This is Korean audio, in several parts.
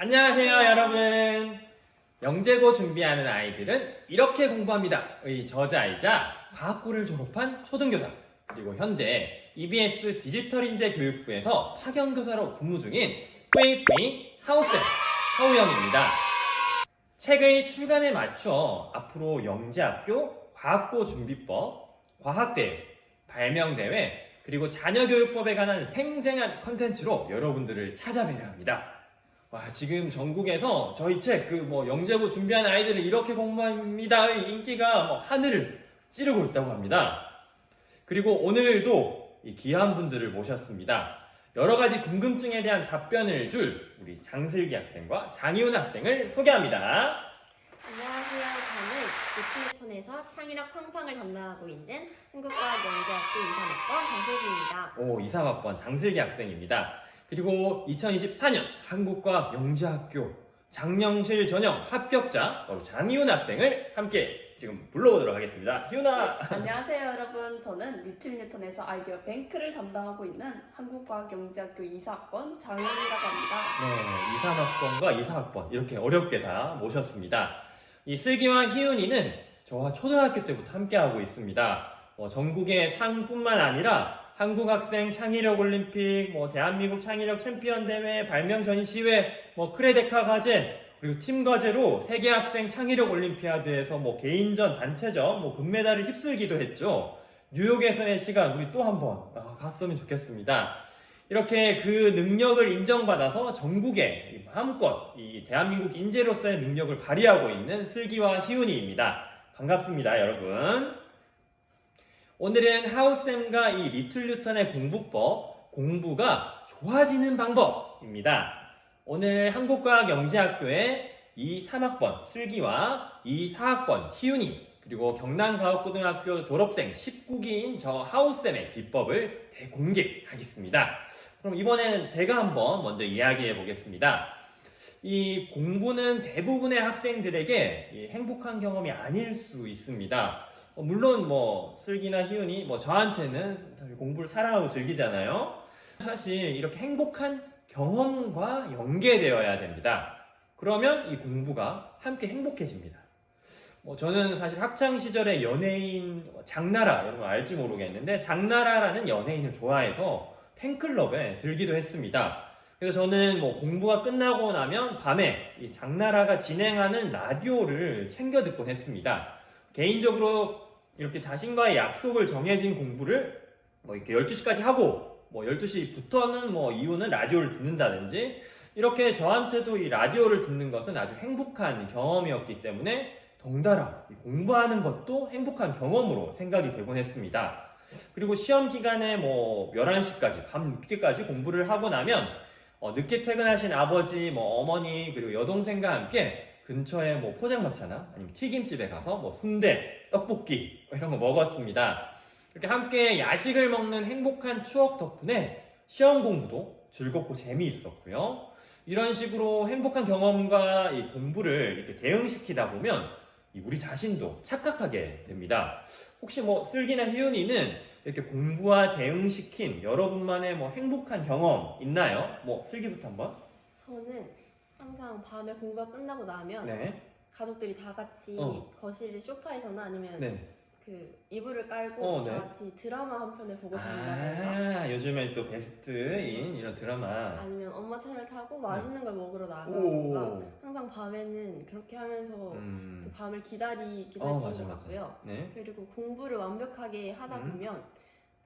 안녕하세요, 여러분. 영재고 준비하는 아이들은 이렇게 공부합니다. 의 저자이자 과학고를 졸업한 초등교사, 그리고 현재 EBS 디지털 인재 교육부에서 파견교사로 근무 중인 뿌이뿌이 하우쌤, 하우영입니다. 책의 출간에 맞춰 앞으로 영재학교 과학고 준비법, 과학대회, 발명대회, 그리고 자녀교육법에 관한 생생한 컨텐츠로 여러분들을 찾아뵈려 합니다. 와, 지금 전국에서 저희 책, 그 뭐 영재고 준비하는 아이들을 이렇게 공부합니다의 인기가 뭐 하늘을 찌르고 있다고 합니다. 그리고 오늘도 이 귀한 분들을 모셨습니다. 여러 가지 궁금증에 대한 답변을 줄 우리 장슬기 학생과 장희훈 학생을 소개합니다. 안녕하세요. 저는 유튜브톤에서 창의력 팡팡을 담당하고 있는 한국과학영재학교 23학번 정슬기입니다. 오, 2, 3학번 장슬기 학생입니다. 그리고 2024년 한국과학 영재학교 장영실 전형 합격자 바로 장희훈 학생을 함께 지금 불러보도록 하겠습니다. 희훈아! 안녕하세요 여러분 저는 리틀 뉴턴에서 아이디어 뱅크를 담당하고 있는 한국과학영재학교 2사학번 장현이라고 합니다 네, 2, 3학번과 2, 4학번 이렇게 어렵게 다 모셨습니다. 이 슬기와 희은이는 저와 초등학교 때부터 함께하고 있습니다. 어, 전국의 상뿐만 아니라 한국학생 창의력 올림픽, 뭐 대한민국 창의력 챔피언 대회, 발명 전시회, 뭐 크레데카 과제, 그리고 팀 과제로 세계 학생 창의력 올림피아드에서 뭐 개인전, 단체전, 뭐 금메달을 휩쓸기도 했죠. 뉴욕에서의 시간 우리 또 한번 갔으면 좋겠습니다. 이렇게 그 능력을 인정받아서 전국에 이 마음껏 이 대한민국 인재로서의 능력을 발휘하고 있는 슬기와 희훈이입니다. 반갑습니다, 여러분. 오늘은 하우쌤과 이 리틀 뉴턴의 공부법, 공부가 좋아지는 방법입니다. 오늘 한국과학영재학교의 이 3학번 슬기와 이 4학번 희훈이 그리고 경남과학고등학교 졸업생 19기인 저 하우쌤의 비법을 대공개하겠습니다. 그럼 이번에는 제가 한번 먼저 이야기해 보겠습니다. 이 공부는 대부분의 학생들에게 이 행복한 경험이 아닐 수 있습니다. 어, 물론 뭐 슬기나 희은이 뭐 저한테는 공부를 사랑하고 즐기잖아요. 사실 이렇게 행복한 경험과 연계되어야 됩니다. 그러면 이 공부가 함께 행복해집니다. 뭐 저는 사실 학창 시절에 연예인 뭐 장나라 여러분 알지 모르겠는데 장나라라는 연예인을 좋아해서 팬클럽에 들기도 했습니다. 그래서 저는 뭐 공부가 끝나고 나면 밤에 이 장나라가 진행하는 라디오를 챙겨 듣곤 했습니다. 개인적으로 이렇게 자신과의 약속을 정해진 공부를 뭐 이렇게 12시까지 하고 뭐 12시부터는 뭐 이유는 라디오를 듣는다든지 이렇게 저한테도 이 라디오를 듣는 것은 아주 행복한 경험이었기 때문에 덩달아 이 공부하는 것도 행복한 경험으로 생각이 되곤 했습니다. 그리고 시험 기간에 뭐 11시까지 밤 늦게까지 공부를 하고 나면 어, 늦게 퇴근하신 아버지, 뭐 어머니 그리고 여동생과 함께 근처에 뭐 포장마차나 아니면 튀김집에 가서 뭐 순대, 떡볶이 뭐 이런 거 먹었습니다. 이렇게 함께 야식을 먹는 행복한 추억 덕분에 시험 공부도 즐겁고 재미있었고요. 이런 식으로 행복한 경험과 이 공부를 이렇게 대응시키다 보면 이 우리 자신도 착각하게 됩니다. 혹시 뭐 슬기나 희윤이는 이렇게 공부와 대응시킨 여러분만의 뭐 행복한 경험 있나요? 뭐 슬기부터 한번. 저는 항상 밤에 공부가 끝나고 나면 네. 가족들이 다 같이 어. 거실 소파에서나 아니면 네. 그 이불을 깔고 어, 다 네. 같이 드라마 한 편을 보고 잔다던가 아, 요즘에 또 베스트인 이런 드라마. 아니면 엄마 차를 타고 맛있는 걸 먹으러 오. 나가던가 항상 밤에는 그렇게 하면서 그 음. 밤을 기다리기도 어, 했던 맞아, 것 맞아. 같고요. 네. 그리고 공부를 완벽하게 하다 음. 보면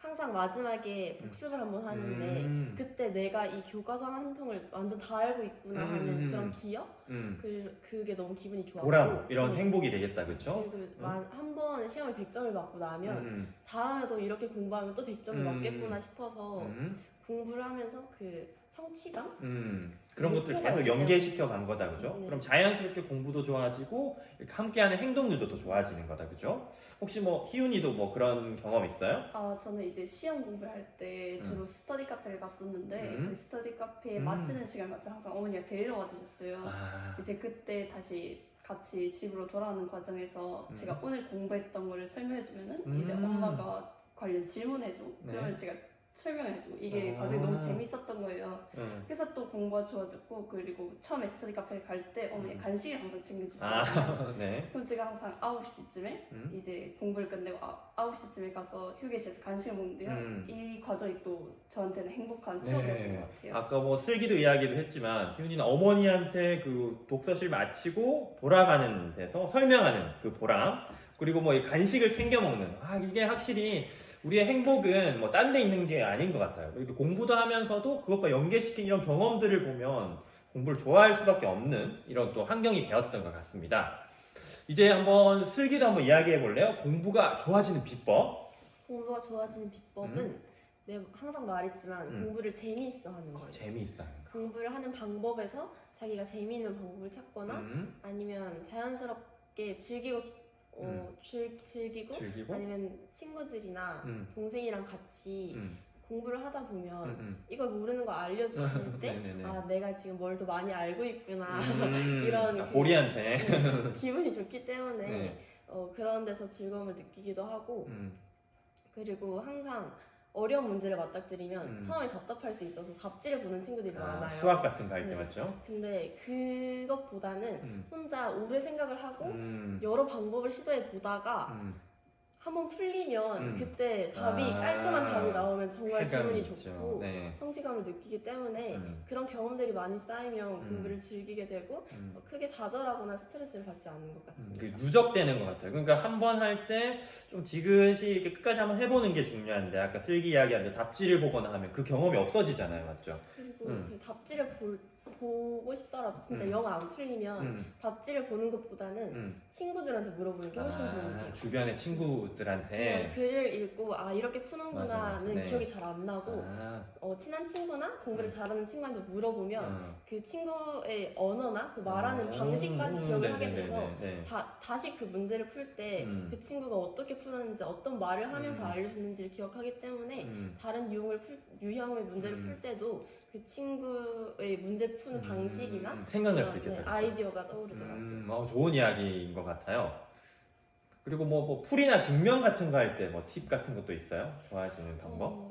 항상 마지막에 복습을 한번 하는데 음. 그때 내가 이 교과서 한 통을 완전 다 알고 있구나 음, 하는 음, 음. 그런 기억? 음. 그, 그게 너무 기분이 좋았고 보람 이런 네. 행복이 되겠다, 그렇죠? 그리고 한번 시험을 100점을 맞고 나면 음. 다음에도 이렇게 공부하면 또 100점을 음. 맞겠구나 싶어서 음. 공부를 하면서 그 성취감? 음, 그런 것들 목표가 계속 연계시켜 간 거다, 그죠? 네. 그럼 자연스럽게 공부도 좋아지고 이렇게 함께하는 행동들도 더 좋아지는 거다, 그죠? 혹시 뭐 희훈이도 뭐 그런 경험 있어요? 아 저는 이제 시험 공부를 할 때 주로 스터디 카페를 갔었는데 음. 그 스터디 카페 음. 마치는 시간 같이 항상 어머니가 데리러 와주셨어요 아, 이제 그때 다시 같이 집으로 돌아오는 과정에서 음. 제가 오늘 공부했던 거를 설명해주면은 음. 이제 엄마가 관련 질문해줘 네. 그러면 제가 설명해주고 이게 아. 과정이 너무 재밌었던 거예요. 음. 그래서 또 공부가 좋아졌고 그리고 처음에 스터디 카페를 갈 때 어머니 음. 간식을 항상 챙겨주시고 아, 네. 그럼 제가 항상 9시쯤에 음. 이제 공부를 끝내고 아, 9시쯤에 가서 휴게실에서 간식을 먹는데요. 음. 이 과정이 또 저한테는 행복한 추억이었던 네. 것 같아요. 아까 뭐 슬기도 이야기도 했지만 희훈이는 어머니한테 그 독서실 마치고 돌아가는 데서 설명하는 그 보람 그리고 뭐 이 간식을 챙겨 먹는 아 이게 확실히 우리의 행복은 뭐 딴 데 있는 게 아닌 것 같아요. 이렇게 공부도 하면서도 그것과 연계시킨 이런 경험들을 보면 공부를 좋아할 수밖에 없는 이런 또 환경이 되었던 것 같습니다. 이제 한번 슬기도 한번 이야기해 볼래요? 공부가 좋아지는 비법. 공부가 좋아지는 비법은 매 항상 말했지만 음. 공부를 재미있어 하는 거예요. 재미있어. 공부를 하는 방법에서 자기가 재미있는 방법을 찾거나 음, 아니면 자연스럽게 즐기고 어, 즐, 즐기고 즐기고. 아니면 친구들이나 음, 동생이랑 같이 음, 공부를 하다 보면 음, 음. 이걸 모르는 거 알려줄 때. 아 내가 지금 뭘 더 많이 알고 있구나 음, 이런 자, 그- 보리한테. 기분이 좋기 때문에 네. 어, 그런 데서 즐거움을 느끼기도 하고 음, 그리고 항상 어려운 문제를 맞닥뜨리면 음. 처음에 답답할 수 있어서 답지를 보는 친구들이 아, 많아요. 수학 같은 거 할 때 네. 맞죠? 근데 그것보다는 음, 혼자 오래 생각을 하고 음, 여러 방법을 시도해 보다가 음, 한번 풀리면 음. 그때 답이 아. 깔끔한 답이 나오면 정말 기분이 있죠. 좋고 네. 성취감을 느끼기 때문에 음, 그런 경험들이 많이 쌓이면 음. 공부를 즐기게 되고 음. 어, 크게 좌절하거나 스트레스를 받지 않는 것 음, 같습니다. 그 누적되는 것 같아요. 그러니까 한 번 할 때 좀 지그시 이렇게 끝까지 한번 해보는 게 중요한데 아까 슬기 이야기한데 답지를 보거나 하면 그 경험이 없어지잖아요, 맞죠? 그리고 음. 그 답지를 볼- 보고 싶더라도 진짜 음. 영안 풀리면 음, 답지를 보는 것보다는 음. 친구들한테 물어보는 게 훨씬 도움이 아, 돼요. 주변의 친구들한테 그냥 글을 읽고 아 이렇게 맞아, 푸는구나는 맞아. 네. 기억이 잘 안 나고 아, 어, 친한 친구나 공부를 음. 잘하는 친구한테 물어보면 어. 그 친구의 언어나 그 말하는 음, 방식까지 음, 기억을 네, 하게 네, 돼서 네, 네. 다, 다시 그 문제를 풀 때 그 음. 친구가 어떻게 풀었는지 어떤 말을 하면서 음. 알려줬는지를 기억하기 때문에 음. 다른 유형을 풀, 유형의 문제를 음. 풀 때도 그 친구의 문제 푸는 방식이나 음, 생각날 수 있겠다. 네, 아이디어가 떠오르더라고요. 음, 어, 좋은 이야기인 것 같아요. 그리고 뭐, 뭐 풀이나 증명 같은 거 할 때 뭐 팁 같은 것도 있어요? 좋아지는 방법? 어,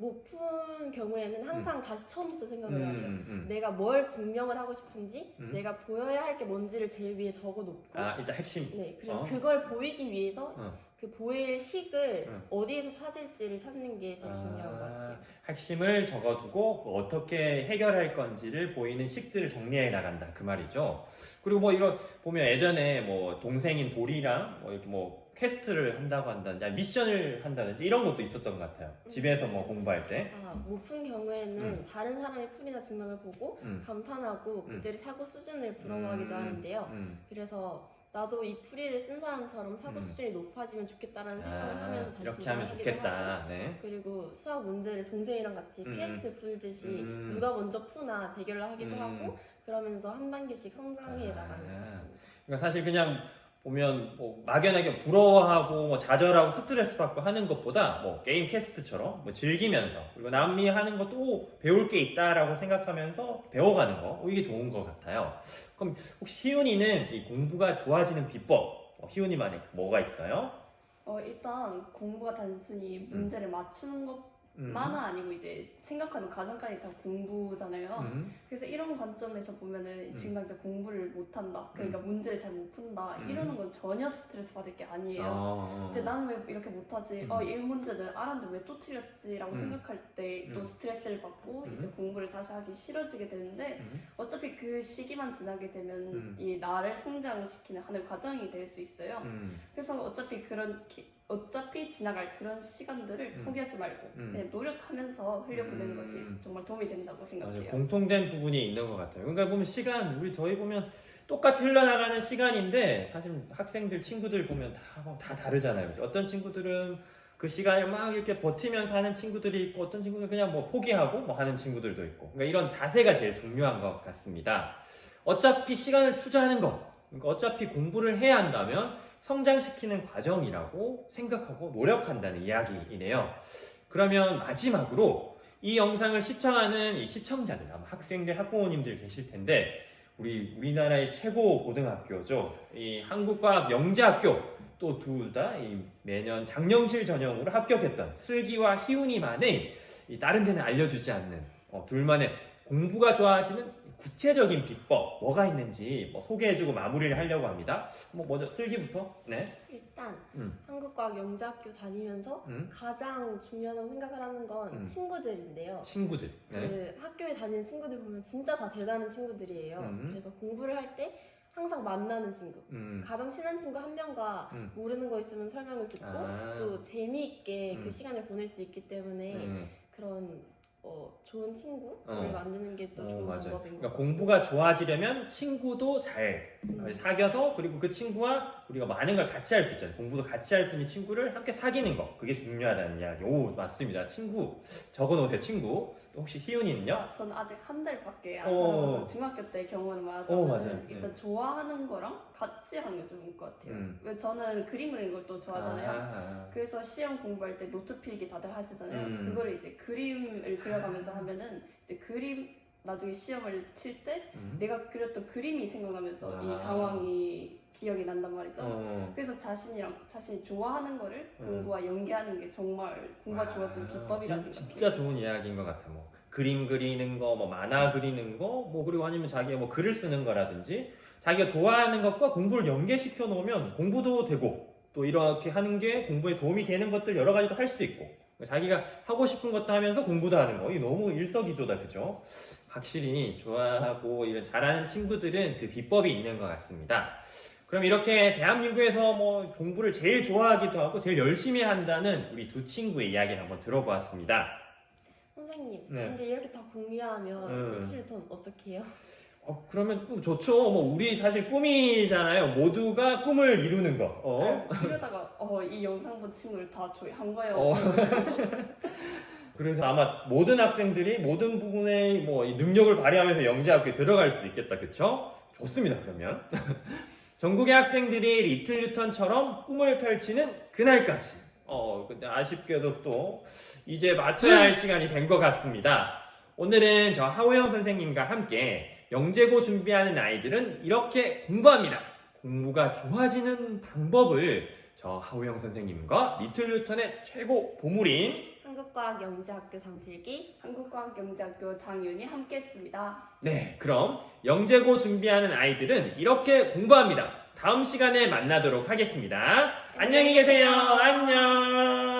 못 푼 경우에는 항상 다시 처음부터 생각을 해야 돼요. 음, 음. 내가 뭘 증명을 하고 싶은지, 음. 내가 보여야 할 게 뭔지를 제일 위에 적어 놓고, 아, 일단 핵심. 네, 그리고 어. 그걸 보이기 위해서 어. 그 보일 식을 응. 어디에서 찾을지를 찾는 게 제일 중요한 것 같아요. 핵심을 적어두고 그 어떻게 해결할 건지를 보이는 식들을 정리해 나간다 그 말이죠. 그리고 뭐 이런 보면 예전에 뭐 동생인 보리랑 뭐 이렇게 뭐 퀘스트를 한다고 한다든지 아니 미션을 한다든지 이런 것도 있었던 것 같아요. 집에서 뭐 공부할 때. 아, 못 푼 경우에는 음. 다른 사람의 풀이나 증명을 보고 음. 감탄하고 음. 그들의 사고 수준을 부러워하기도 음. 하는데요. 음. 그래서 나도 이 풀이를 쓴 사람처럼 사고 음. 수준이 높아지면 좋겠다라는 생각을 아, 하면서 다시 이렇게 하면 도전하기도 하고 좋겠다. 네. 그리고 수학 문제를 동생이랑 같이 음. 퀘스트 풀듯이 음. 누가 먼저 푸나 대결을 하기도 음. 하고 그러면서 한 단계씩 성장해 아. 나가는 것 같습니다. 그러니까 사실 그냥 보면 뭐 막연하게 부러워하고 뭐 좌절하고 스트레스 받고 하는 것보다 뭐 게임 퀘스트처럼 뭐 즐기면서 그리고 남이 하는 것도 배울 게 있다라고 생각하면서 배워가는 거 어, 이게 좋은 것 같아요. 그럼 혹시 희훈이는 이 공부가 좋아지는 비법 어, 희훈이만의 뭐가 있어요? 어, 일단 공부가 단순히 문제를 맞추는 음. 것만은 아니고 이제 생각하는 과정까지 다 공부잖아요. 음. 그래서 이런 관점에서 보면은 음. 지금 당장 공부를 못한다. 그러니까 문제를 잘 못 푼다. 음. 이러는 건 전혀 스트레스 받을 게 아니에요. 어, 이제 나는 왜 이렇게 못하지? 음. 어, 이 문제는 알았는데 왜 또 틀렸지?라고 음. 생각할 때또 음. 스트레스를 받고 음. 이제 공부를 다시 하기 싫어지게 되는데 음. 어차피 그 시기만 지나게 되면 음. 이 나를 성장시키는 하나의 과정이 될 수 있어요. 음. 그래서 어차피 그런 기- 어차피 지나갈 그런 시간들을 음. 포기하지 말고 음. 그냥 노력하면서 흘려보내는 음. 것이 정말 도움이 된다고 맞아요. 생각해요. 공통된 부분이 있는 것 같아요. 그러니까 보면 시간, 우리 저희 보면 똑같이 흘러나가는 시간인데 사실 학생들, 친구들 보면 다, 뭐다 다르잖아요. 어떤 친구들은 그 시간을 막 이렇게 버티면서 하는 친구들이 있고 어떤 친구들은 그냥 뭐 포기하고 뭐 하는 친구들도 있고. 그러니까 이런 자세가 제일 중요한 것 같습니다. 어차피 시간을 투자하는 거, 그러니까 어차피 공부를 해야 한다면 성장시키는 과정이라고 생각하고 노력한다는 이야기이네요. 그러면 마지막으로 이 영상을 시청하는 이 시청자들, 아마 학생들, 학부모님들 계실 텐데, 우리 우리나라의 최고 고등학교죠. 이 한국과학 영재학교 또 둘 다 매년 장영실 전형으로 합격했던 슬기와 희훈이만의 이 다른 데는 알려주지 않는 어, 둘만의 공부가 좋아지는 구체적인 비법 뭐가 있는지 뭐 소개해주고 마무리를 하려고 합니다. 뭐 먼저 슬기부터. 네. 일단 음. 한국과학 영재학교 다니면서 음. 가장 중요하다고 생각을 하는 건 음. 친구들인데요. 친구들. 네. 그 학교에 다니는 친구들 보면 진짜 다 대단한 친구들이에요. 음. 그래서 공부를 할 때 항상 만나는 친구, 음. 가장 친한 친구 한 명과 음. 모르는 거 있으면 설명을 듣고 아. 또 재미있게 음. 그 시간을 보낼 수 있기 때문에 네. 그런 어, 좋은 친구를 어. 만드는 게 또 어, 좋은 맞아요. 방법인 것 그러니까 같아요. 공부가 좋아지려면 친구도 잘 음. 사귀어서 그리고 그 친구와 우리가 많은 걸 같이 할 수 있잖아요. 공부도 같이 할 수 있는 친구를 함께 사귀는 거. 그게 중요하다는 이야기. 오, 맞습니다. 친구. 적어 놓으세요, 친구. 혹시 희윤이는요? 아, 저는 아직 한 달밖에 안 어. 살아봐서 중학교 때 경험을 말하자면 어, 맞아요. 일단 네. 좋아하는 거랑 같이 하는 게 좋은 것 같아요. 음. 왜 저는 그림 그리는 걸 또 좋아하잖아요. 아, 그래서 시험 공부할 때 노트 필기 다들 하시잖아요. 음. 그거를 이제 그림을 그려가면서 하면은 이제 그림 나중에 시험을 칠 때 음. 내가 그렸던 그림이 생각나면서 아. 이 상황이 기억이 난단 말이죠. 어. 그래서 자신이랑 자신이 좋아하는 거를 음. 공부와 연계하는 게 정말 공부가 와, 좋아지는 기법이라 진- 생각해요. 진짜 좋은 이야기인 것 같아. 뭐 그림 그리는 거, 뭐 만화 그리는 거, 뭐 그리고 아니면 자기가 뭐 글을 쓰는 거라든지 자기가 좋아하는 것과 공부를 연계시켜 놓으면 공부도 되고 또 이렇게 하는 게 공부에 도움이 되는 것들 여러 가지도 할 수 있고 자기가 하고 싶은 것도 하면서 공부도 하는 거. 이 너무 일석이조다, 그죠? 확실히 좋아하고 이런 잘하는 친구들은 그 비법이 있는 것 같습니다. 그럼 이렇게 대한민국에서 뭐 공부를 제일 좋아하기도 하고 제일 열심히 한다는 우리 두 친구의 이야기를 한번 들어보았습니다. 선생님, 네. 근데 이렇게 다 공유하면 음. 며칠 돈 어떻게 해요? 어, 그러면 또 좋죠. 뭐 우리 사실 꿈이잖아요. 모두가 꿈을 이루는 거. 어? 이러다가 어, 이 영상 본 친구를 다 저희 한 거예요. 어. 그래서 아마 모든 학생들이 모든 부분의 뭐이 능력을 발휘하면서 영재학교에 들어갈 수 있겠다. 그쵸? 좋습니다. 그러면. 전국의 학생들이 리틀 뉴턴처럼 꿈을 펼치는 그날까지. 어, 근데 아쉽게도 또 이제 마쳐야 할 시간이 된 것 같습니다. 오늘은 저 하우영 선생님과 함께 영재고 준비하는 아이들은 이렇게 공부합니다. 공부가 좋아지는 방법을 저 하우영 선생님과 리틀 뉴턴의 최고 보물인 한국과학영재학교 장슬기 한국과학영재학교 장윤이 함께 했습니다. 네, 그럼 영재고 준비하는 아이들은 이렇게 공부합니다. 다음 시간에 만나도록 하겠습니다. 안녕히 계세요. 안녕.